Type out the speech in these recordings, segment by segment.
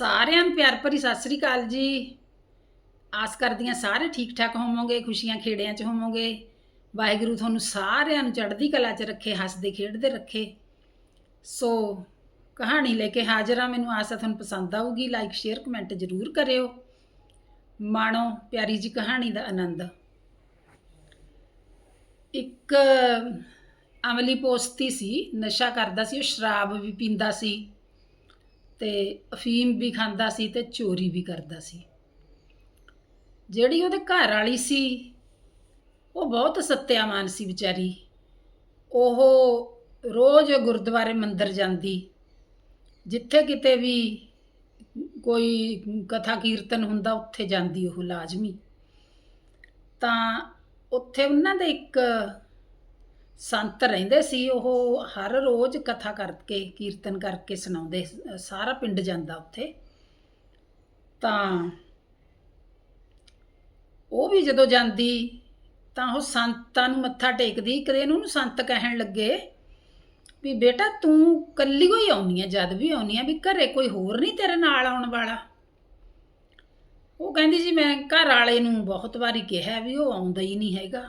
ਸਾਰਿਆਂ ਨੂੰ ਪਿਆਰ ਭਰੀ ਸਤਿ ਸ੍ਰੀ ਅਕਾਲ ਜੀ। ਆਸ ਕਰਦੀ ਹਾਂ ਸਾਰੇ ਠੀਕ ਠਾਕ ਹੋਵੋਗੇ, ਖੁਸ਼ੀਆਂ ਖੇੜਿਆਂ 'ਚ ਹੋਵੋਗੇ। ਵਾਹਿਗੁਰੂ ਤੁਹਾਨੂੰ ਸਾਰਿਆਂ ਨੂੰ ਚੜ੍ਹਦੀ ਕਲਾ 'ਚ ਰੱਖੇ, ਹੱਸਦੇ, ਖੇਡਦੇ ਰੱਖੇ। ਸੋ ਕਹਾਣੀ ਲੈ ਕੇ ਹਾਜ਼ਰ ਆ ਮੈਨੂੰ ਆਸ ਹੈ ਤੁਹਾਨੂੰ ਪਸੰਦ ਆਊਗੀ। ਲਾਈਕ ਸ਼ੇਅਰ ਕਮੈਂਟ ਜ਼ਰੂਰ ਕਰਿਓ। ਮਾਣੋ ਪਿਆਰੀ ਜੀ, ਕਹਾਣੀ ਦਾ ਆਨੰਦ। ਇੱਕ ਅਮਲੀ ਪੋਸਤੀ ਸੀ, ਨਸ਼ਾ ਕਰਦਾ ਸੀ, ਉਹ ਸ਼ਰਾਬ ਵੀ ਪੀਂਦਾ ਸੀ। ਤੇ ਅਫੀਮ ਵੀ ਖਾਂਦਾ ਸੀ ਤੇ ਚੋਰੀ ਵੀ ਕਰਦਾ ਸੀ। ਜਿਹੜੀ ਉਹਦੇ ਘਰ ਵਾਲੀ ਸੀ, ਉਹ ਬਹੁਤ ਸੱਤਿਆਮਾਨ ਸੀ ਵਿਚਾਰੀ। ਉਹ ਰੋਜ਼ ਗੁਰਦੁਆਰੇ ਮੰਦਰ ਜਾਂਦੀ। ਜਿੱਥੇ ਕਿਤੇ ਵੀ ਕੋਈ ਕਥਾ ਕੀਰਤਨ ਹੁੰਦਾ, ਉੱਥੇ ਜਾਂਦੀ ਉਹ ਲਾਜ਼ਮੀ। ਤਾਂ ਉੱਥੇ ਉਹਨਾਂ ਦੇ ਇੱਕ ਸੰਤ ਰਹਿੰਦੇ ਸੀ, ਉਹ ਹਰ ਰੋਜ਼ ਕਥਾ ਕਰਕੇ, ਕੀਰਤਨ ਕਰਕੇ ਸੁਣਾਉਂਦੇ ਸਾਰਾ ਪਿੰਡ ਜਾਂਦਾ ਉੱਥੇ। ਤਾਂ ਉਹ ਵੀ ਜਦੋਂ ਜਾਂਦੀ, ਤਾਂ ਉਹ ਸੰਤਾਂ ਨੂੰ ਮੱਥਾ ਟੇਕਦੀ ਇੱਕ ਦਿਨ ਉਹਨੂੰ ਸੰਤ ਕਹਿਣ ਲੱਗੇ ਵੀ ਬੇਟਾ ਤੂੰ ਕੱਲੀ ਹੋਈ ਆਉਣੀ ਆ, ਜਦ ਵੀ ਆਉਣੀ ਆ, ਵੀ ਘਰੇ ਕੋਈ ਹੋਰ ਨਹੀਂ ਤੇਰੇ ਨਾਲ ਆਉਣ ਵਾਲਾ। ਉਹ ਕਹਿੰਦੀ ਜੀ ਮੈਂ ਘਰ ਵਾਲੇ ਨੂੰ ਬਹੁਤ ਵਾਰੀ ਕਿਹਾ ਵੀ ਉਹ ਆਉਂਦਾ ਹੀ ਨਹੀਂ ਹੈਗਾ।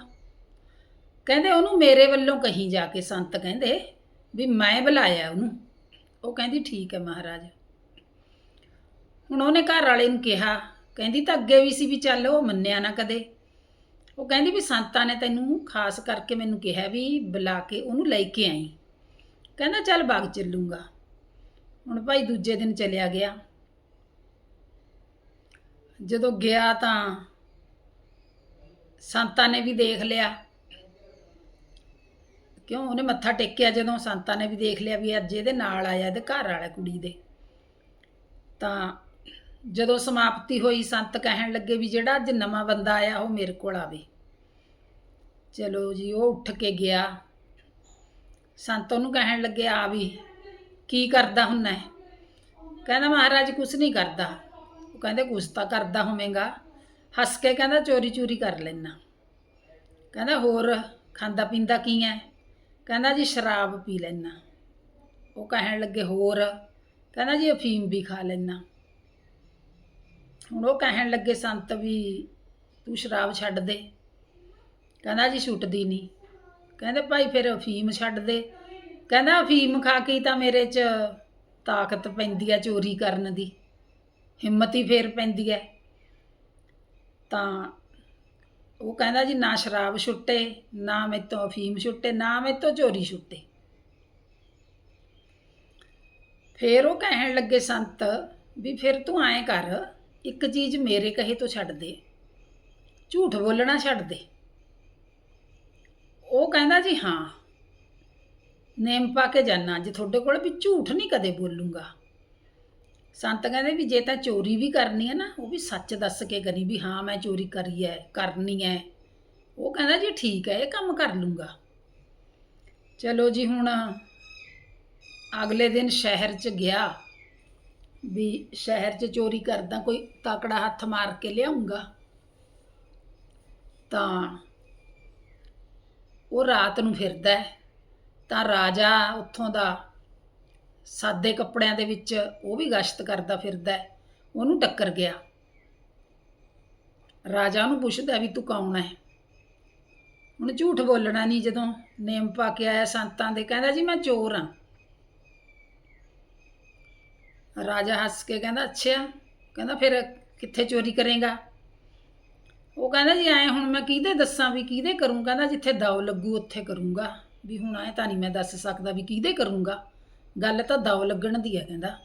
ਕਹਿੰਦੇ ਉਹਨੂੰ ਮੇਰੇ ਵੱਲੋਂ ਕਹੀਂ ਜਾ ਕੇ ਸੰਤ ਕਹਿੰਦੇ ਵੀ ਮੈਂ ਬੁਲਾਇਆ ਉਹਨੂੰ। ਉਹ ਕਹਿੰਦੀ, ਠੀਕ ਹੈ ਮਹਾਰਾਜ। ਹੁਣ ਉਹਨੇ ਘਰ ਵਾਲੇ ਨੂੰ ਕਿਹਾ, ਕਹਿੰਦੀ, ਤਾਂ ਅੱਗੇ ਵੀ ਸੀ ਵੀ ਚੱਲ, ਉਹ ਮੰਨਿਆ ਨਾ ਕਦੇ। ਉਹ ਕਹਿੰਦੀ ਵੀ ਸੰਤਾਂ ਨੇ ਤੈਨੂੰ ਖਾਸ ਕਰਕੇ ਮੈਨੂੰ ਕਿਹਾ ਵੀ ਬੁਲਾ ਕੇ ਉਹਨੂੰ ਲੈ ਕੇ ਆਈ। ਕਹਿੰਦਾ, ਚੱਲ ਬਾਗ ਚੱਲੂਗਾ। ਹੁਣ ਭਾਈ ਦੂਜੇ ਦਿਨ ਚਲਿਆ ਗਿਆ। ਜਦੋਂ ਗਿਆ ਤਾਂ ਸੰਤਾਂ ਨੇ ਵੀ ਦੇਖ ਲਿਆ। ਕਿਉਂ? ਉਹਨੇ ਮੱਥਾ ਟੇਕਿਆ ਜਦੋਂ ਸੰਤਾਂ ਨੇ ਵੀ ਦੇਖ ਲਿਆ ਵੀ ਅੱਜ ਇਹਦੇ ਨਾਲ ਆਇਆ, ਇਹਦੇ ਘਰ ਵਾਲਾ ਕੁੜੀ ਦੇ। ਤਾਂ ਜਦੋਂ ਸਮਾਪਤੀ ਹੋਈ, ਸੰਤ ਕਹਿਣ ਲੱਗੇ ਵੀ ਜਿਹੜਾ ਅੱਜ ਨਵਾਂ ਬੰਦਾ ਆਇਆ, ਉਹ ਮੇਰੇ ਕੋਲ ਆਵੇ। ਚਲੋ ਜੀ, ਉਹ ਉੱਠ ਕੇ ਗਿਆ। ਸੰਤ ਉਹਨੂੰ ਕਹਿਣ ਲੱਗੇ, ਆ ਵੀ, ਕੀ ਕਰਦਾ ਹੁੰਨਾ ਹੈ? ਕਹਿੰਦਾ, ਮਹਾਰਾਜ, ਕੁਛ ਨਹੀਂ ਕਰਦਾ। ਉਹ ਕਹਿੰਦੇ, ਕੁਛ ਤਾਂ ਕਰਦਾ ਹੋਵੇਂਗਾ। ਹੱਸ ਕੇ ਕਹਿੰਦਾ, ਚੋਰੀ ਚੋਰੀ ਕਰ ਲੈਣਾ ਕਹਿੰਦਾ, ਹੋਰ, ਖਾਂਦਾ ਪੀਂਦਾ ਕੀ ਹੈ? ਕਹਿੰਦਾ ਜੀ ਸ਼ਰਾਬ ਪੀ ਲੈਣਾ ਉਹ ਕਹਿਣ ਲੱਗੇ, ਹੋਰ? ਕਹਿੰਦਾ ਜੀ ਅਫੀਮ ਵੀ ਖਾ ਲੈਣਾ ਹੁਣ ਉਹ ਕਹਿਣ ਲੱਗੇ, ਸੰਤ ਵੀ ਤੂੰ ਸ਼ਰਾਬ ਛੱਡ ਦੇ। ਕਹਿੰਦਾ ਜੀ ਛੁੱਟਦੀ ਨਹੀਂ। ਕਹਿੰਦੇ ਭਾਈ ਫਿਰ ਅਫੀਮ ਛੱਡ ਦੇ। ਕਹਿੰਦਾ ਅਫੀਮ ਖਾ ਕੇ ਤਾਂ ਮੇਰੇ 'ਚ ਤਾਕਤ ਪੈਂਦੀ ਹੈ ਚੋਰੀ ਕਰਨ ਦੀ। ਹਿੰਮਤ ਹੀ ਫੇਰ ਪੈਂਦੀ ਹੈ ਤਾਂ ਉਹ ਕਹਿੰਦਾ ਜੀ, ਨਾ ਸ਼ਰਾਬ ਛੁੱਟੇ, ਨਾ ਮੈਤੋਂ ਅਫੀਮ ਛੁੱਟੇ, ਨਾ ਮੈਤੋਂ ਚੋਰੀ ਛੁੱਟੇ। ਫੇਰ ਉਹ ਕਹਿਣ ਲੱਗੇ, ਸੰਤ, ਵੀ ਫਿਰ ਤੂੰ ਐਂ ਕਰ, ਇੱਕ ਚੀਜ਼ ਮੇਰੇ ਕਹੇ ਤੋਂ ਛੱਡ ਦੇ। ਝੂਠ ਬੋਲਣਾ ਛੱਡ ਦੇ। ਉਹ ਕਹਿੰਦਾ ਜੀ, ਹਾਂ। ਨੇਮ ਪਾ ਕੇ ਜਾਨਾ, ਅੱਜ ਤੁਹਾਡੇ ਕੋਲ ਵੀ ਝੂਠ ਨਹੀਂ ਕਦੇ ਬੋਲੂੰਗਾ। ਸੰਤ ਕਹਿੰਦੇ ਵੀ ਜੇ ਤਾਂ ਚੋਰੀ ਵੀ ਕਰਨੀ ਹੈ ਨਾ, ਉਹ ਵੀ ਸੱਚ ਦੱਸ ਕੇ ਕਰੀ ਵੀ ਹਾਂ, ਮੈਂ ਚੋਰੀ ਕਰੀ ਹੈ, ਕਰਨੀ ਹੈ। ਉਹ ਕਹਿੰਦਾ ਜੀ ਠੀਕ ਹੈ, ਇਹ ਕੰਮ ਕਰ ਲੂੰਗਾ। ਚਲੋ ਜੀ ਹੁਣ ਅਗਲੇ ਦਿਨ ਸ਼ਹਿਰ 'ਚ ਗਿਆ, ਵੀ ਸ਼ਹਿਰ 'ਚ ਚੋਰੀ ਕਰਦਾ ਕੋਈ ਤਾਕੜਾ ਹੱਥ ਮਾਰ ਕੇ ਲਿਆਉਂਗਾ ਤਾਂ ਉਹ ਰਾਤ ਨੂੰ ਫਿਰਦਾ ਤਾਂ ਰਾਜਾ ਉੱਥੋਂ ਦਾ ਸਾਦੇ ਕੱਪੜਿਆਂ ਦੇ ਵਿੱਚ ਉਹ ਵੀ ਗਸ਼ਤ ਕਰਦਾ ਫਿਰਦਾ ਹੈ, ਉਹਨੂੰ ਟੱਕਰ ਗਿਆ। ਰਾਜਾ ਉਹਨੂੰ ਪੁੱਛਦਾ ਵੀ ਤੂੰ ਕੌਣ ਹੈ? ਹੁਣ ਝੂਠ ਬੋਲਣਾ ਨਹੀਂ, ਜਦੋਂ ਨੇਮ ਪਾ ਕੇ ਆਇਆ ਸੰਤਾਂ ਦੇ, ਕਹਿੰਦਾ ਜੀ ਮੈਂ ਚੋਰ ਹਾਂ। ਰਾਜਾ ਹੱਸ ਕੇ ਕਹਿੰਦਾ, ਅੱਛਾ, ਕਹਿੰਦਾ ਫਿਰ ਕਿੱਥੇ ਚੋਰੀ ਕਰੇਗਾ? ਉਹ ਕਹਿੰਦਾ ਜੀ ਐ ਹੁਣ ਮੈਂ ਕਿਹਦੇ ਦੱਸਾਂ ਵੀ ਕਿਹਦੇ ਕਰੂੰ? ਕਹਿੰਦਾ ਜਿੱਥੇ ਦਵ ਲੱਗੂ ਉੱਥੇ ਕਰੂੰਗਾ। ਵੀ ਹੁਣ ਐ ਤਾਂ ਨਹੀਂ ਮੈਂ ਦੱਸ ਸਕਦਾ ਵੀ ਕਿਹਦੇ ਕਰੂੰਗਾ। ਗੱਲ ਤਾਂ ਦਵ ਲੱਗਣ ਦੀ ਹੈ ਕਹਿੰਦਾ।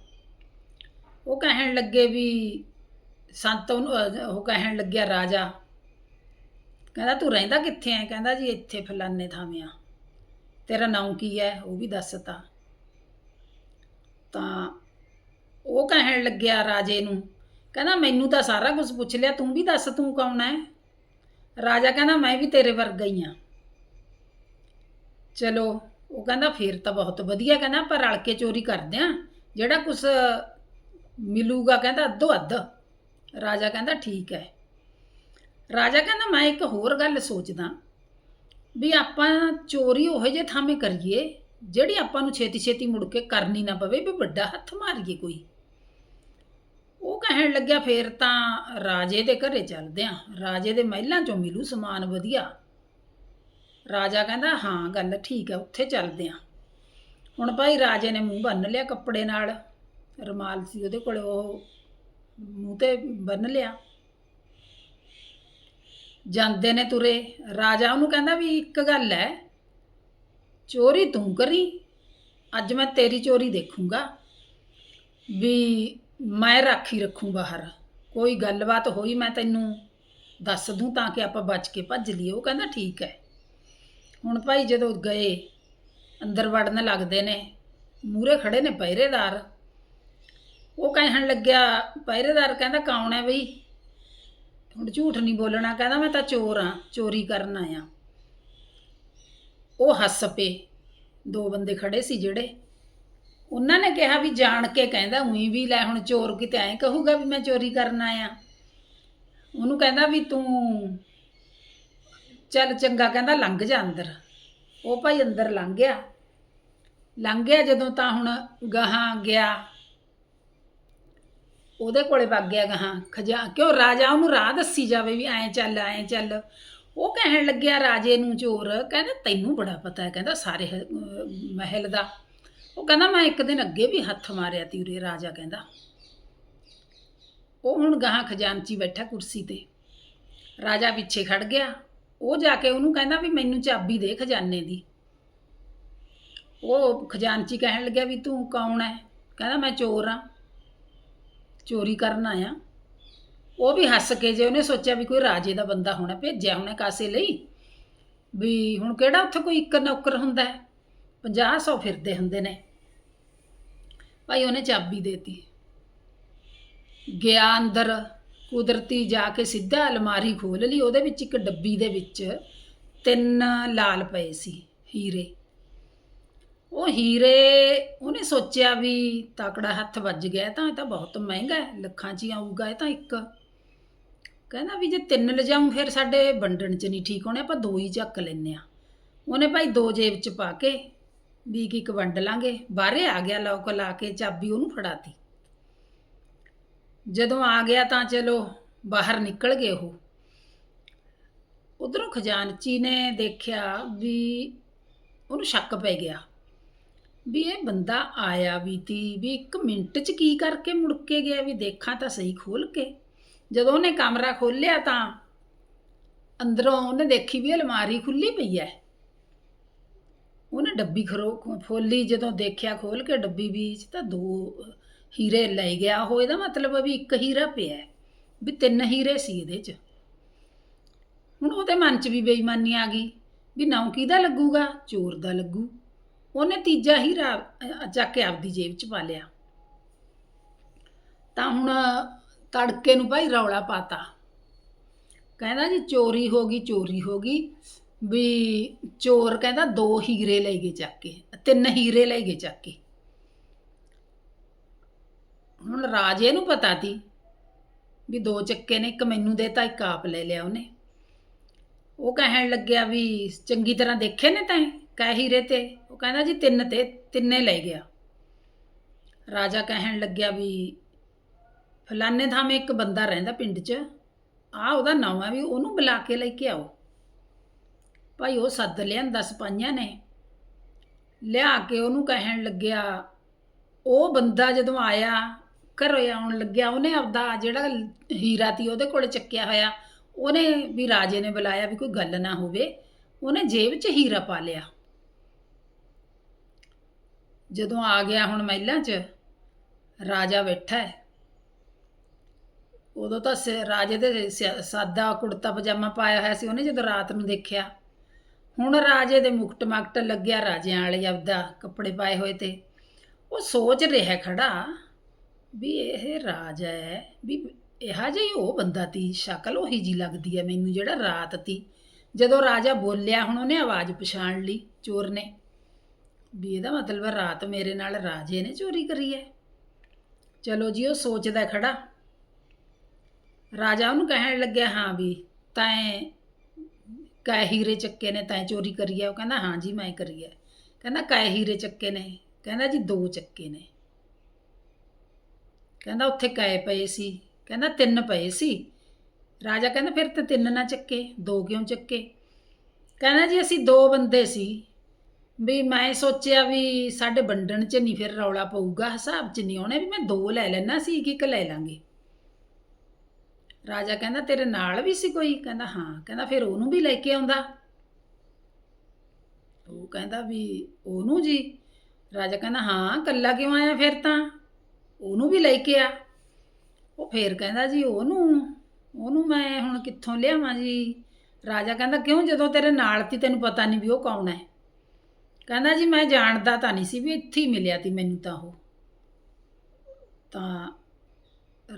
ਉਹ ਕਹਿਣ ਲੱਗੇ ਵੀ ਸੰਤ ਉਹਨੂੰ ਉਹ ਕਹਿਣ ਲੱਗਿਆ ਰਾਜਾ, ਕਹਿੰਦਾ ਤੂੰ ਰਹਿੰਦਾ ਕਿੱਥੇ ਐ? ਕਹਿੰਦਾ ਜੀ ਇੱਥੇ ਫਲਾਨੇ ਥਾਵੇਂ ਆ। ਤੇਰਾ ਨਾਮ ਕੀ ਹੈ ਉਹ ਵੀ ਦੱਸਤਾ ਤਾਂ। ਉਹ ਕਹਿਣ ਲੱਗਿਆ ਰਾਜੇ ਨੂੰ, ਕਹਿੰਦਾ ਮੈਨੂੰ ਤਾਂ ਸਾਰਾ ਕੁਝ ਪੁੱਛ ਲਿਆ, ਤੂੰ ਵੀ ਦੱਸ ਤੂੰ ਕੌਣ ਹੈ ਰਾਜਾ ਕਹਿੰਦਾ ਮੈਂ ਵੀ ਤੇਰੇ ਵਰਗਾ ਹੀ ਆ। ਚਲੋ ਉਹ ਕਹਿੰਦਾ ਫੇਰ ਤਾਂ ਬਹੁਤ ਵਧੀਆ ਕਹਿੰਦਾ, ਆਪਾਂ ਰਲ ਕੇ ਚੋਰੀ ਕਰਦੇ ਆ ਜਿਹੜਾ ਕੁਝ ਮਿਲੂਗਾ ਕਹਿੰਦਾ ਅੱਧੋ ਅੱਧ। ਰਾਜਾ ਕਹਿੰਦਾ ਠੀਕ ਹੈ। ਰਾਜਾ ਕਹਿੰਦਾ ਮੈਂ ਇੱਕ ਹੋਰ ਗੱਲ ਸੋਚਦਾ ਵੀ ਆਪਾਂ ਚੋਰੀ ਉਹੋ ਜਿਹੇ ਥਾਵੇਂ ਕਰੀਏ, ਜਿਹੜੀ ਆਪਾਂ ਨੂੰ ਛੇਤੀ ਛੇਤੀ ਮੁੜ ਕੇ ਕਰਨੀ ਨਾ ਪਵੇ ਵੀ ਵੱਡਾ ਹੱਥ ਮਾਰੀਏ ਕੋਈ। ਉਹ ਕਹਿਣ ਲੱਗਿਆ ਫੇਰ ਤਾਂ ਰਾਜੇ ਦੇ ਘਰੇ ਚੱਲਦੇ ਆਂ ਰਾਜੇ ਦੇ ਮਹਿਲਾਂ ਚੋਂ ਮਿਲੂ ਸਮਾਨ ਵਧੀਆ। ਰਾਜਾ ਕਹਿੰਦਾ, ਹਾਂ, ਗੱਲ ਠੀਕ ਹੈ ਉੱਥੇ ਚੱਲਦੇ ਆਂ। ਹੁਣ ਭਾਈ ਰਾਜੇ ਨੇ ਮੂੰਹ ਬੰਨ ਲਿਆ ਕੱਪੜੇ ਨਾਲ। ਰਮਾਲ ਸੀ ਉਹਦੇ ਕੋਲ, ਉਹ ਮੂੰਹ ਤੇ ਬੰਨ ਲਿਆ। ਜਾਂਦੇ ਨੇ ਤੁਰੇ। ਰਾਜਾ ਉਹਨੂੰ ਕਹਿੰਦਾ ਵੀ ਇੱਕ ਗੱਲ ਹੈ ਚੋਰੀ ਤੂੰ ਕਰੀ, ਅੱਜ ਮੈਂ ਤੇਰੀ ਚੋਰੀ ਦੇਖੂੰਗਾ, ਵੀ ਮੈਂ ਰਾਖੀ ਰੱਖੂੰ ਬਾਹਰ। ਕੋਈ ਗੱਲਬਾਤ ਹੋਈ ਮੈਂ ਤੈਨੂੰ ਦੱਸ ਦੂੰ ਤਾਂ ਕਿ ਆਪਾਂ ਬਚ ਕੇ ਭੱਜ ਲਈਏ। ਉਹ ਕਹਿੰਦਾ ਠੀਕ ਹੈ ਹੁਣ ਭਾਈ ਜਦੋਂ ਗਏ, ਅੰਦਰ ਵੜਨ ਲੱਗਦੇ ਨੇ ਮੂਰੇ ਖੜੇ ਨੇ ਪਹਿਰੇਦਾਰ। ਉਹ ਕਹਿਣ ਲੱਗਿਆ, ਪਹਿਰੇਦਾਰ ਕਹਿੰਦਾ ਕੌਣ ਹੈ ਬਈ? ਹੁਣ ਝੂਠ ਨਹੀਂ ਬੋਲਣਾ, ਕਹਿੰਦਾ ਮੈਂ ਤਾਂ ਚੋਰ ਆ ਚੋਰੀ ਕਰਨ ਆਇਆ। ਉਹ ਹੱਸ ਪਏ। ਦੋ ਬੰਦੇ ਖੜੇ ਸੀ ਜਿਹੜੇ। ਉਹਨਾਂ ਨੇ ਕਿਹਾ ਵੀ ਜਾਣ ਕੇ ਕਹਿੰਦਾ, ਉਹੀ ਵੀ ਲੈ ਹੁਣ ਚੋਰ ਕਿਤੇ ਐਂ ਕਹੂਗਾ ਵੀ ਮੈਂ ਚੋਰੀ ਕਰਨ ਆਇਆ। ਉਹਨੂੰ ਕਹਿੰਦਾ ਵੀ ਤੂੰ ਚੱਲ ਚੰਗਾ ਕਹਿੰਦਾ ਲੰਘ ਜਾ ਅੰਦਰ। ਉਹ ਭਾਈ ਅੰਦਰ ਲੰਘ ਗਿਆ। ਲੰਘ ਗਿਆ ਜਦੋਂ ਤਾਂ ਹੁਣ ਗਾਹਾਂ ਗਿਆ। ਉਹਦੇ ਕੋਲੇ ਵਗ ਗਿਆ ਗਾਹਾਂ। ਖਜਾ ਕਿਉਂ ਰਾਜਾ ਉਹਨੂੰ ਰਾਹ ਦੱਸੀ ਜਾਵੇ ਵੀ ਐਂ ਚੱਲ ਐਂ ਚੱਲ। ਉਹ ਕਹਿਣ ਲੱਗਿਆ ਰਾਜੇ ਨੂੰ ਚੋਰ, ਕਹਿੰਦਾ ਤੈਨੂੰ ਬੜਾ ਪਤਾ ਹੈ, ਕਹਿੰਦਾ ਸਾਰੇ ਹ- ਅਹ ਮਹਿਲ ਦਾ। ਉਹ ਕਹਿੰਦਾ ਮੈਂ ਇੱਕ ਦਿਨ ਅੱਗੇ ਵੀ ਹੱਥ ਮਾਰਿਆ ਤੀ ਉਰੇ ਰਾਜਾ ਕਹਿੰਦਾ। ਉਹ ਹੁਣ ਗਾਹਾਂ ਖਜ਼ਾਨਚੀ ਬੈਠਾ ਕੁਰਸੀ ਤੇ। ਰਾਜਾ ਪਿੱਛੇ ਖੜ ਗਿਆ। ਉਹ ਜਾ ਕੇ ਉਹਨੂੰ ਕਹਿੰਦਾ ਵੀ ਮੈਨੂੰ ਚਾਬੀ ਦੇ ਖਜ਼ਾਨੇ ਦੀ। ਉਹ ਖਜ਼ਾਨਚੀ ਕਹਿਣ ਲੱਗਿਆ ਵੀ ਤੂੰ ਕੌਣ ਹੈ ਕਹਿੰਦਾ ਮੈਂ ਚੋਰ ਆ। ਚੋਰੀ ਕਰਨ ਆਇਆ। ਉਹ ਵੀ ਹੱਸ ਕੇ ਜੇ ਉਹਨੇ ਸੋਚਿਆ ਵੀ ਕੋਈ ਰਾਜੇ ਦਾ ਬੰਦਾ ਹੋਣਾ, ਭੇਜਿਆ ਹੋਣਾ ਕਾਸੇ ਲਈ। ਵੀ ਹੁਣ ਕਿਹੜਾ ਉੱਥੇ ਕੋਈ ਇੱਕ ਨੌਕਰ ਹੁੰਦਾ ਹੈ 50 100 ਫਿਰਦੇ ਹੁੰਦੇ ਨੇ। ਭਾਈ ਉਹਨੇ ਚਾਬੀ ਦੇਤੀ। ਗਿਆ ਅੰਦਰ। ਕੁਦਰਤੀ ਜਾ ਕੇ ਸਿੱਧਾ ਅਲਮਾਰੀ ਖੋਲ ਲਈ, ਉਹਦੇ ਵਿੱਚ ਇੱਕ ਡੱਬੀ ਦੇ ਵਿੱਚ ਤਿੰਨ ਲਾਲ ਪਏ ਸੀ ਹੀਰੇ। ਉਹ ਹੀਰੇ, ਉਹਨੇ ਸੋਚਿਆ ਵੀ ਤਕੜਾ ਹੱਥ ਵੱਜ ਗਿਆ, ਤਾਂ ਇਹ ਤਾਂ ਬਹੁਤ ਮਹਿੰਗਾ ਹੈ, ਲੱਖਾਂ 'ਚ ਹੀ ਆਊਗਾ ਇਹ ਤਾਂ ਇੱਕ। ਕਹਿੰਦਾ ਵੀ ਜੇ ਤਿੰਨ ਲਿਜਾਉਂ ਫਿਰ ਸਾਡੇ ਵੰਡਣ 'ਚ ਨਹੀਂ ਠੀਕ ਹੋਣੇ, ਆਪਾਂ ਦੋ ਹੀ ਚੱਕ ਲੈਨੇ ਆ ਉਹਨੇ ਭਾਈ ਦੋ ਜੇਬ 'ਚ ਪਾ ਕੇ ਵੀ ਇੱਕ ਇੱਕ ਵੰਡ ਲਾਂਗੇ। ਬਾਹਰੇ ਆ ਗਿਆ, ਲੋਕ ਲਾ ਕੇ ਚਾਬੀ ਉਹਨੂੰ ਫੜਾਤੀ। ਜਦੋਂ ਆ ਗਿਆ ਤਾਂ ਚਲੋ ਬਾਹਰ ਨਿਕਲ ਗਏ ਉਹ। ਉਧਰੋਂ ਖਜ਼ਾਨਚੀ ਨੇ ਦੇਖਿਆ ਵੀ ਉਹਨੂੰ ਸ਼ੱਕ ਪੈ ਗਿਆ ਵੀ ਇਹ ਬੰਦਾ ਆਇਆ ਵੀ ਤੀ, ਵੀ ਇੱਕ ਮਿੰਟ 'ਚ ਕੀ ਕਰਕੇ ਮੁੜ ਕੇ ਗਿਆ, ਵੀ ਦੇਖਾਂ ਤਾਂ ਸਹੀ ਖੋਲ ਕੇ। ਜਦੋਂ ਉਹਨੇ ਕਮਰਾ ਖੋਲ੍ਹਿਆ ਤਾਂ ਅੰਦਰੋਂ ਉਹਨੇ ਦੇਖੀ ਵੀ ਅਲਮਾਰੀ ਖੁੱਲੀ ਪਈ ਹੈ ਉਹਨੇ ਡੱਬੀ ਖਰੋ ਖੋਲੀ ਜਦੋਂ ਦੇਖਿਆ ਖੋਲ ਕੇ ਡੱਬੀ ਵਿੱਚ ਤਾਂ ਦੋ ਹੀਰੇ ਲੈ ਗਿਆ। ਉਹ ਇਹਦਾ ਮਤਲਬ ਵੀ ਇੱਕ ਹੀਰਾ ਪਿਆ ਹੈ, ਵੀ ਤਿੰਨ ਹੀਰੇ ਸੀ ਇਹਦੇ 'ਚ। ਹੁਣ ਉਹਦੇ ਮਨ 'ਚ ਵੀ ਬੇਈਮਾਨੀ ਆ ਗਈ ਵੀ ਨੌ ਕਿਹਦਾ ਲੱਗੂਗਾ? ਚੋਰ ਦਾ ਲੱਗੂ। ਉਹਨੇ ਤੀਜਾ ਹੀਰਾ ਅ, ਚੱਕ ਕੇ ਆਪਦੀ ਜੇਬ 'ਚ ਪਾ ਲਿਆ। ਤਾਂ ਹੁਣ ਤੜਕੇ ਨੂੰ ਭਾਈ ਰੌਲਾ ਪਾਤਾ। ਕਹਿੰਦਾ ਜੀ ਚੋਰੀ ਹੋ ਗਈ ਚੋਰੀ ਹੋ ਗਈ। ਵੀ ਚੋਰ ਕਹਿੰਦਾ ਦੋ ਹੀਰੇ ਲੈ ਗਏ ਚੱਕ ਕੇ ਤਿੰਨ ਹੀਰੇ ਲੈ ਗਏ ਚੱਕ ਕੇ। ਹੁਣ ਰਾਜੇ ਨੂੰ ਪਤਾ ਸੀ ਵੀ ਦੋ ਚੱਕੇ ਨੇ, ਇੱਕ ਮੈਨੂੰ ਦੇਤਾ ਇੱਕ ਆਪ ਲੈ ਲਿਆ ਉਹਨੇ। ਉਹ ਕਹਿਣ ਲੱਗਿਆ ਵੀ ਚੰਗੀ ਤਰ੍ਹਾਂ ਦੇਖੇ ਨੇ ਤੈਂ ਕਹਿ ਹੀਰੇ ਤੇ। ਉਹ ਕਹਿੰਦਾ ਜੀ ਤਿੰਨ ਤੇ, ਤਿੰਨੇ ਲੈ ਗਿਆ। ਰਾਜਾ ਕਹਿਣ ਲੱਗਿਆ ਵੀ ਫਲਾਣੇ ਥਾਵੇਂ ਇੱਕ ਬੰਦਾ ਰਹਿੰਦਾ ਪਿੰਡ 'ਚ ਆ ਉਹਦਾ ਨਾਮ ਹੈ ਵੀ ਉਹਨੂੰ ਬੁਲਾ ਕੇ ਲੈ ਕੇ ਆਓ। ਭਾਈ ਉਹ ਸੱਦ ਲਿਆਂਦਾ ਸਿਪਾਹੀਆਂ ਨੇ। ਲਿਆ ਕੇ ਉਹਨੂੰ ਕਹਿਣ ਲੱਗਿਆ, ਉਹ ਬੰਦਾ ਜਦੋਂ ਆਇਆ ਘਰੋਂ ਆਉਣ ਲੱਗਿਆ। ਉਹਨੇ ਆਪਦਾ ਜਿਹੜਾ ਹੀਰਾ ਤੀ ਉਹਦੇ ਕੋਲ ਚੱਕਿਆ ਹੋਇਆ। ਉਹਨੇ ਵੀ ਰਾਜੇ ਨੇ ਬੁਲਾਇਆ ਵੀ ਕੋਈ ਗੱਲ ਨਾ ਹੋਵੇ। ਉਹਨੇ ਜੇਬ 'ਚ ਹੀਰਾ ਪਾ ਲਿਆ। ਜਦੋਂ ਆ ਗਿਆ ਹੁਣ ਮਹਿਲਾਂ 'ਚ, ਰਾਜਾ ਬੈਠਾ ਹੈ। ਉਦੋਂ ਤਾਂ ਸ- ਰਾਜੇ ਦੇ ਸ- ਸਾਦਾ ਕੁੜਤਾ ਪਜਾਮਾ ਪਾਇਆ ਹੋਇਆ ਸੀ। ਉਹਨੇ ਜਦੋਂ ਰਾਤ ਨੂੰ ਦੇਖਿਆ, ਹੁਣ ਰਾਜੇ ਦੇ ਮੁਕਟ ਮਕਟ ਲੱਗਿਆ। ਰਾਜਿਆਂ ਵਾਲੇ ਆਪਦਾ ਕੱਪੜੇ ਪਾਏ ਹੋਏ ਤੇ। ਉਹ ਸੋਚ ਰਿਹਾ ਖੜਾ। ਵੀ ਇਹ ਰਾਜ ਹੈ, ਵੀ ਇਹਾ ਜਿਹੀ ਉਹ ਬੰਦਾ ਤੀ, ਸ਼ਕਲ ਉਹੀ ਜੀ ਲੱਗਦੀ ਹੈ ਮੈਨੂੰ ਜਿਹੜਾ ਰਾਤ ਤੀ। ਜਦੋਂ ਰਾਜਾ ਬੋਲਿਆ, ਹੁਣ ਉਹਨੇ ਆਵਾਜ਼ ਪਛਾਣ ਲਈ ਚੋਰ ਨੇ। ਵੀ ਇਹਦਾ ਮਤਲਬ ਹੈ ਰਾਤ ਮੇਰੇ ਨਾਲ ਰਾਜੇ ਨੇ ਚੋਰੀ ਕਰੀ ਹੈ। ਚਲੋ ਜੀ, ਉਹ ਸੋਚਦਾ ਖੜਾ। ਰਾਜਾ ਉਹਨੂੰ ਕਹਿਣ ਲੱਗਿਆ, ਹਾਂ ਵੀ ਤੈਂ ਕੈ ਹੀਰੇ ਚੱਕੇ ਨੇ, ਤੈਂ ਚੋਰੀ ਕਰੀ ਹੈ। ਉਹ ਕਹਿੰਦਾ, ਹਾਂ ਜੀ, ਮੈਂ ਕਰੀ ਹੈ। ਕਹਿੰਦਾ ਕੈ ਹੀਰੇ ਚੱਕੇ ਨੇ। ਕਹਿੰਦਾ ਜੀ, ਦੋ ਚੱਕੇ ਨੇ। ਕਹਿੰਦਾ ਉੱਥੇ ਕਏ ਪਏ ਸੀ। ਕਹਿੰਦਾ ਤਿੰਨ ਪਏ ਸੀ। ਰਾਜਾ ਕਹਿੰਦਾ ਫਿਰ ਤੇ ਤਿੰਨ ਨਾ ਚੱਕੇ, ਦੋ ਕਿਉਂ ਚੱਕੇ? ਕਹਿੰਦਾ ਜੀ ਅਸੀਂ ਦੋ ਬੰਦੇ ਸੀ। ਵੀ ਮੈਂ ਸੋਚਿਆ ਵੀ ਸਾਡੇ ਵੰਡਣ 'ਚ ਨਹੀਂ ਫਿਰ ਰੌਲਾ ਪਊਗਾ ਹਿਸਾਬ 'ਚ ਨਹੀਂ ਆਉਣੇ ਵੀ ਮੈਂ ਦੋ ਲੈ ਲੈਣਾ ਸੀ, ਇੱਕ ਇੱਕ ਲੈ ਲਾਂਗੇ। ਰਾਜਾ ਕਹਿੰਦਾ ਤੇਰੇ ਨਾਲ ਵੀ ਸੀ ਕੋਈ? ਕਹਿੰਦਾ ਹਾਂ। ਕਹਿੰਦਾ ਫਿਰ ਉਹਨੂੰ ਵੀ ਲੈ ਕੇ ਆਉਂਦਾ। ਉਹ ਕਹਿੰਦਾ ਵੀ ਉਹਨੂੰ ਜੀ। ਰਾਜਾ ਕਹਿੰਦਾ ਹਾਂ ਕੱਲਾ ਕਿਉਂ ਆਇਆ ਫਿਰ ਤਾਂ? ਉਹਨੂੰ ਵੀ ਲੈ ਕੇ ਆ। ਉਹ ਫੇਰ ਕਹਿੰਦਾ ਜੀ ਉਹਨੂੰ ਉਹਨੂੰ ਮੈਂ ਹੁਣ ਕਿੱਥੋਂ ਲਿਆਵਾਂ ਜੀ? ਰਾਜਾ ਕਹਿੰਦਾ, ਕਿਉਂ ਜਦੋਂ ਤੇਰੇ ਨਾਲ ਤੀ ਤੈਨੂੰ ਪਤਾ ਨਹੀਂ ਵੀ ਉਹ ਕੌਣ ਹੈ? ਕਹਿੰਦਾ ਜੀ, ਮੈਂ ਜਾਣਦਾ ਤਾਂ ਨਹੀਂ ਸੀ ਵੀ ਇੱਥੇ ਹੀ ਮਿਲਿਆ ਤੀ ਮੈਨੂੰ ਤਾਂ ਉਹ। ਤਾਂ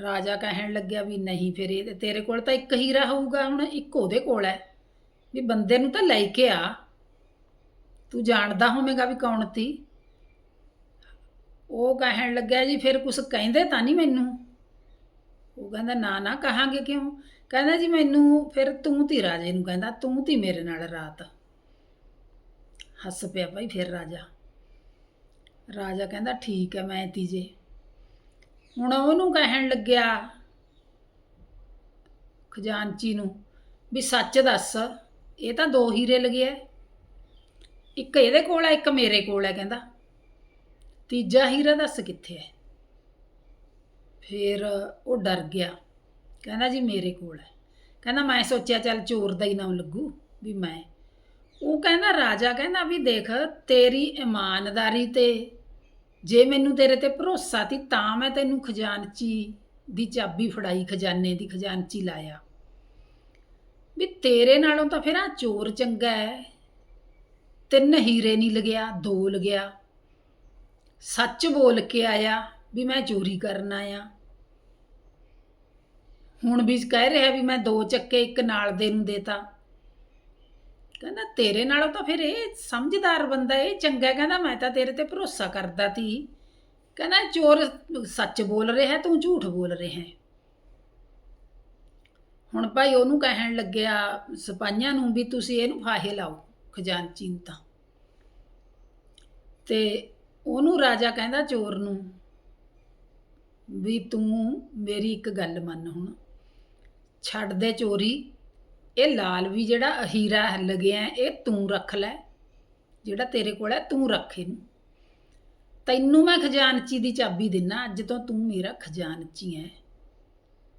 ਰਾਜਾ ਕਹਿਣ ਲੱਗਿਆ ਵੀ ਨਹੀਂ ਫਿਰ ਇਹ ਤੇਰੇ ਕੋਲ ਤਾਂ ਇੱਕ ਹੀਰਾ ਹੋਊਗਾ, ਹੁਣ ਇੱਕ ਉਹਦੇ ਕੋਲ ਹੈ। ਵੀ ਬੰਦੇ ਨੂੰ ਤਾਂ ਲੈ ਕੇ ਆ। ਤੂੰ ਜਾਣਦਾ ਹੋਵੇਂਗਾ ਵੀ ਕੌਣ ਤੀ ਉਹ ਕਹਿਣ ਲੱਗਿਆ ਜੀ, ਫਿਰ ਕੁਛ ਕਹਿੰਦੇ ਤਾਂ ਨਹੀਂ ਮੈਨੂੰ? ਉਹ ਕਹਿੰਦਾ, ਨਾ ਨਾ ਕਹਾਂਗੇ ਕਿਉਂ? ਕਹਿੰਦਾ ਜੀ, ਮੈਨੂੰ ਫਿਰ ਤੂੰ ਤੀ ਰਾਜੇ ਨੂੰ ਕਹਿੰਦਾ, ਤੂੰ ਤੀ ਮੇਰੇ ਨਾਲ ਰਾਤ। ਹੱਸ ਪਿਆ ਭਾਈ ਫਿਰ ਰਾਜਾ। ਰਾਜਾ ਕਹਿੰਦਾ, ਠੀਕ ਹੈ, ਮੈਂ ਤੀ ਜੇ। ਹੁਣ ਉਹਨੂੰ ਕਹਿਣ ਲੱਗਿਆ ਖਜ਼ਾਨਚੀ ਨੂੰ ਵੀ ਸੱਚ ਦੱਸ, ਇਹ ਤਾਂ ਦੋ ਹੀਰੇ ਲਗੇ ਐ। ਇੱਕ ਇਹਦੇ ਕੋਲ ਹੈ ਇੱਕ ਮੇਰੇ ਕੋਲ ਹੈ ਕਹਿੰਦਾ। ਤੀਜਾ ਹੀਰਾ ਦੱਸ ਕਿੱਥੇ ਹੈ? ਫਿਰ ਉਹ ਡਰ ਗਿਆ। ਕਹਿੰਦਾ ਜੀ ਮੇਰੇ ਕੋਲ ਹੈ। ਕਹਿੰਦਾ ਮੈਂ ਸੋਚਿਆ ਚੱਲ ਚੋਰ ਦਾ ਹੀ ਨਾਮ ਲੱਗੂ ਵੀ ਮੈਂ। ਉਹ ਕਹਿੰਦਾ ਰਾਜਾ ਕਹਿੰਦਾ ਵੀ ਦੇਖ ਤੇਰੀ ਇਮਾਨਦਾਰੀ ਤੇ ਜੇ ਮੈਨੂੰ ਤੇਰੇ ਤੇ ਭਰੋਸਾ ਤੀ ਤਾਂ ਮੈਂ ਤੈਨੂੰ ਖਜ਼ਾਨਚੀ ਦੀ ਚਾਬੀ ਫੜਾਈ, ਖਜ਼ਾਨੇ ਦੀ ਖਜ਼ਾਨਚੀ ਲਾਇਆ। ਵੀ ਤੇਰੇ ਨਾਲੋਂ ਤਾਂ ਫਿਰ ਆ ਚੋਰ ਚੰਗਾ ਹੈ। ਤਿੰਨ ਹੀਰੇ ਨਹੀਂ ਲਗਿਆ, ਦੋ ਲਗਿਆ। ਸੱਚ ਬੋਲ ਕੇ ਆਇਆ ਵੀ ਮੈਂ ਚੋਰੀ ਕਰਨ ਆਇਆ। ਹੁਣ ਵੀ ਕਹਿ ਰਿਹਾ ਵੀ ਮੈਂ ਦੋ ਚੱਕੇ ਇੱਕ ਨਾਲ ਦੇ ਨੂੰ ਦੇਤਾ। ਕਹਿੰਦਾ, ਤੇਰੇ ਨਾਲੋਂ ਤਾਂ ਫਿਰ ਇਹ ਸਮਝਦਾਰ ਬੰਦਾ ਇਹ ਚੰਗਾ ਕਹਿੰਦਾ, ਮੈਂ ਤਾਂ ਤੇਰੇ ਤੇ ਭਰੋਸਾ ਕਰਦਾ ਤੀ। ਕਹਿੰਦਾ, ਚੋਰ ਸੱਚ ਬੋਲ ਰਿਹਾ, ਤੂੰ ਝੂਠ ਬੋਲ ਰਿਹਾ ਹੁਣ ਭਾਈ ਉਹਨੂੰ ਕਹਿਣ ਲੱਗਿਆ ਸਿਪਾਹੀਆਂ ਨੂੰ ਵੀ ਤੁਸੀਂ ਇਹਨੂੰ ਫਾਹੇ ਲਾਓ ਖਜ਼ਾਨਚੀ ਨੂੰ ਤਾਂ। ਤੇ ਉਹਨੂੰ ਰਾਜਾ ਕਹਿੰਦਾ ਚੋਰ ਨੂੰ, ਵੀ ਤੂੰ ਮੇਰੀ ਇੱਕ ਗੱਲ ਮੰਨ ਹੁਣ। ਛੱਡ ਦੇ ਚੋਰੀ, ਇਹ ਲਾਲ ਵੀ ਜਿਹੜਾ ਹੀਰਾ ਲੱਗਿਆ, ਇਹ ਤੂੰ ਰੱਖ ਲੈ, ਜਿਹੜਾ ਤੇਰੇ ਕੋਲ ਹੈ ਤੂੰ ਰੱਖ ਇਹਨੂੰ। ਤੈਨੂੰ ਮੈਂ ਖਜ਼ਾਨਚੀ ਦੀ ਚਾਬੀ ਦਿੰਨਾ, ਅੱਜ ਤੋਂ ਤੂੰ ਮੇਰਾ ਖਜ਼ਾਨਚੀ ਹੈ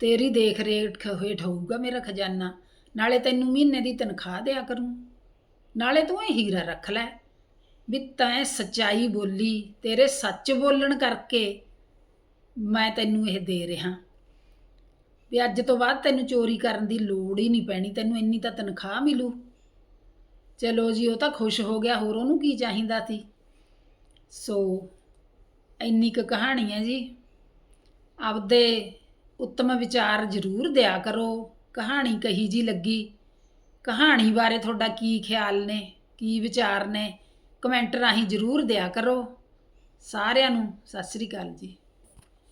ਤੇਰੀ ਦੇਖ ਰੇਖ ਹੇਠ ਹੋਊਗਾ ਮੇਰਾ ਖਜ਼ਾਨਾ, ਨਾਲੇ ਤੈਨੂੰ ਮਹੀਨੇ ਦੀ ਤਨਖਾਹ ਦਿਆ ਕਰੂੰ। ਨਾਲੇ ਤੂੰ ਇਹ ਹੀਰਾ ਰੱਖ ਲੈ। ਵੀ ਤੈਂ ਸੱਚਾਈ ਬੋਲੀ, ਤੇਰੇ ਸੱਚ ਬੋਲਣ ਕਰਕੇ ਮੈਂ ਤੈਨੂੰ ਇਹ ਦੇ ਰਿਹਾ। ਵੀ ਅੱਜ ਤੋਂ ਬਾਅਦ ਤੈਨੂੰ ਚੋਰੀ ਕਰਨ ਦੀ ਲੋੜ ਹੀ ਨਹੀਂ ਪੈਣੀ, ਤੈਨੂੰ ਇੰਨੀ ਤਾਂ ਤਨਖਾਹ ਮਿਲੂ। ਚਲੋ ਜੀ, ਉਹ ਤਾਂ ਖੁਸ਼ ਹੋ ਗਿਆ, ਹੋਰ ਉਹਨੂੰ ਕੀ ਚਾਹੀਦਾ ਸੀ? ਸੋ ਇੰਨੀ ਕੁ ਕਹਾਣੀ ਹੈ ਜੀ। ਆਪਦੇ ਉੱਤਮ ਵਿਚਾਰ ਜ਼ਰੂਰ ਦਿਆ ਕਰੋ। ਕਹਾਣੀ ਕਹੀ ਜੀ ਲੱਗੀ। ਕਹਾਣੀ ਬਾਰੇ ਤੁਹਾਡਾ ਕੀ ਖਿਆਲ ਨੇ, ਕੀ ਵਿਚਾਰ ਨੇ? ਕਮੈਂਟ ਰਾਹੀਂ ਜ਼ਰੂਰ ਦਿਆ ਕਰੋ। ਸਾਰਿਆਂ ਨੂੰ ਸਤਿ ਸ੍ਰੀ ਅਕਾਲ ਜੀ।